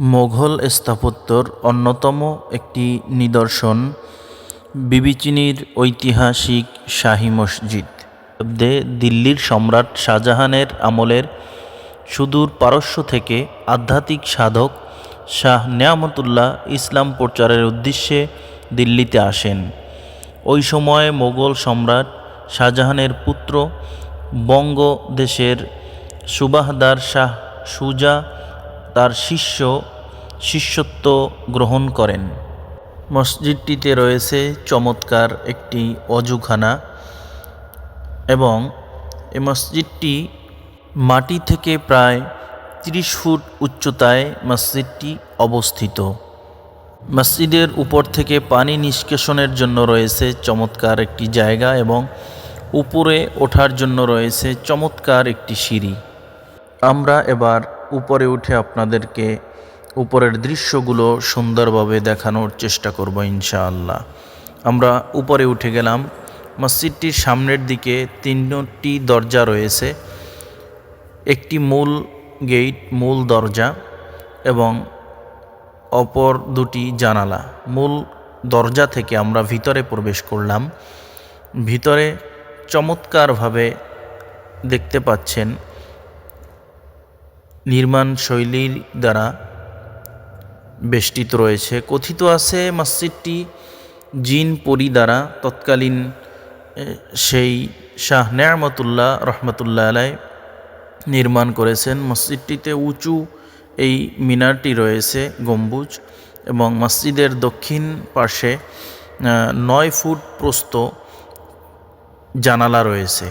মোঘল স্থাপত্যর অন্যতম একটি নিদর্শন বিবিচিনির ঐতিহাসিক শাহী মসজিদ। দে দিল্লির সম্রাট শাহজাহানের আমলের সুদূর পারস্য থেকে আধ্যাত্মিক সাধক শাহ নেয়ামতুল্লাহ ইসলাম প্রচারের উদ্দেশ্যে দিল্লিতে আসেন। ওই সময়ে মোগল সম্রাট শাহজাহানের পুত্র বঙ্গদেশের সুবাহদার শাহ সুজা তার শিষ্য শিষ্যত্ব গ্রহণ করেন। মসজিদটিতে রয়েছে চমৎকার একটি অজুখানা এবং এই মসজিদটি মাটি থেকে প্রায় তিরিশ ফুট উচ্চতায় মসজিদটি অবস্থিত। মসজিদের উপর থেকে পানি নিষ্কাশনের জন্য রয়েছে চমৎকার একটি জায়গা এবং উপরে ওঠার জন্য রয়েছে চমৎকার একটি সিঁড়ি। আমরা এবার উপরে উঠে আপনাদেরকে উপরের দৃশ্যগুলো সুন্দরভাবে দেখানোর চেষ্টা করব ইনশাআল্লাহ। আমরা উপরে উঠে গেলাম। মসজিদটির সামনের দিকে তিনটি দরজা রয়েছে। একটি মূল গেট, মূল দরজা এবং অপর দুটি জানালা। মূল দরজা থেকে আমরা ভিতরে প্রবেশ করলাম। ভিতরে চমৎকারভাবে দেখতে পাচ্ছেন নির্মাণ শৈলীর দ্বারা বেষ্টিত রয়েছে। কথিত আছে মসজিদটি জিন পরি দ্বারা তৎকালীন সেই শাহ নেয়ামতুল্লাহ রহমতুল্লাহ আলাই নির্মাণ করেছেন। মসজিদটিতে উঁচু এই মিনারটি রয়েছে, গম্বুজ এবং মসজিদের দক্ষিণ পাশে নয় ফুট প্রস্ত জানালা রয়েছে।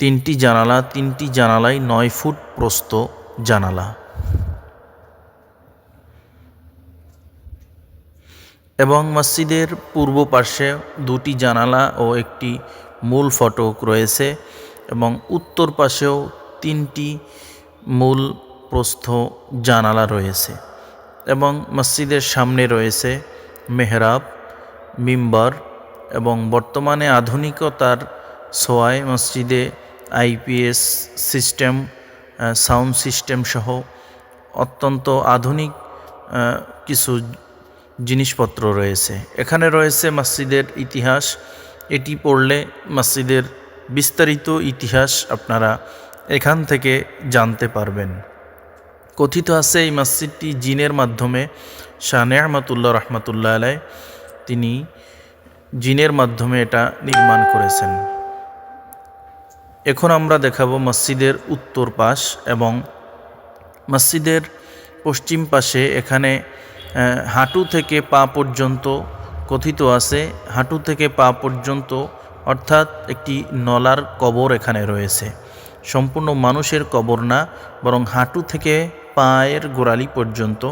তিনটি জানালা, তিনটি জানালাই নয় ফুট প্রস্ত জানালা। এবং মসজিদের পূর্ব পাশে দুটি জানালা ও একটি মূল ফটক রয়েছে এবং উত্তর পাশেও তিনটি মূল প্রস্থ জানালা রয়েছে এবং মসজিদের সামনে রয়েছে মেহরাব, মিম্বার এবং বর্তমানে আধুনিকতার সোয়াই মসজিদে আইপিএস সিস্টেম সাউন্ড সিস্টেম সহ অত্যন্ত আধুনিক কিছু জিনিসপত্র রয়েছে। এখানে রয়েছে মসজিদের ইতিহাস। এটি পড়লে মসজিদের বিস্তারিত ইতিহাস আপনারা এখান থেকে জানতে পারবেন। কথিত আছে, এই মসজিদটি জিনের মাধ্যমে শাহ নেহমতুল্লাহ রহমতুল্লাহ আলাই তিনি জিনের মাধ্যমে এটা নির্মাণ করেছেন। এখন আমরা দেখাবো মসজিদের উত্তর পাশ এবং মসজিদের পশ্চিম পাশে এখানে হাঁটু থেকে পা পর্যন্ত কথিত আছে। হাঁটু থেকে পা পর্যন্ত অর্থাৎ একটি নলার কবর এখানে রয়েছে। সম্পূর্ণ মানুষের কবর না, বরং হাঁটু থেকে পায়ের গোড়ালি পর্যন্ত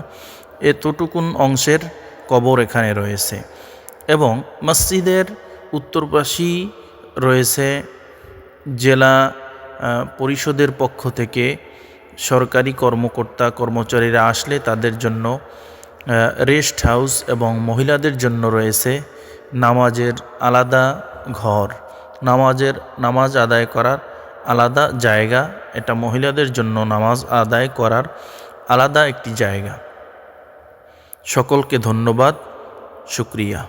এতটুকুন অংশের কবর এখানে রয়েছে। এবং মসজিদের উত্তরপাশী রয়েছে জেলা পরিষদের পক্ষ থেকে সরকারি কর্মকর্তা, কর্মচারীরা আসলে তাদের জন্য রেস্ট হাউস এবং মহিলাদের জন্য রয়েছে নামাজের আলাদা ঘর। নামাজের, নামাজ আদায় করার আলাদা জায়গা, এটা মহিলাদের জন্য নামাজ আদায় করার আলাদা একটি জায়গা। সকলকে ধন্যবাদ, শুক্রিয়া।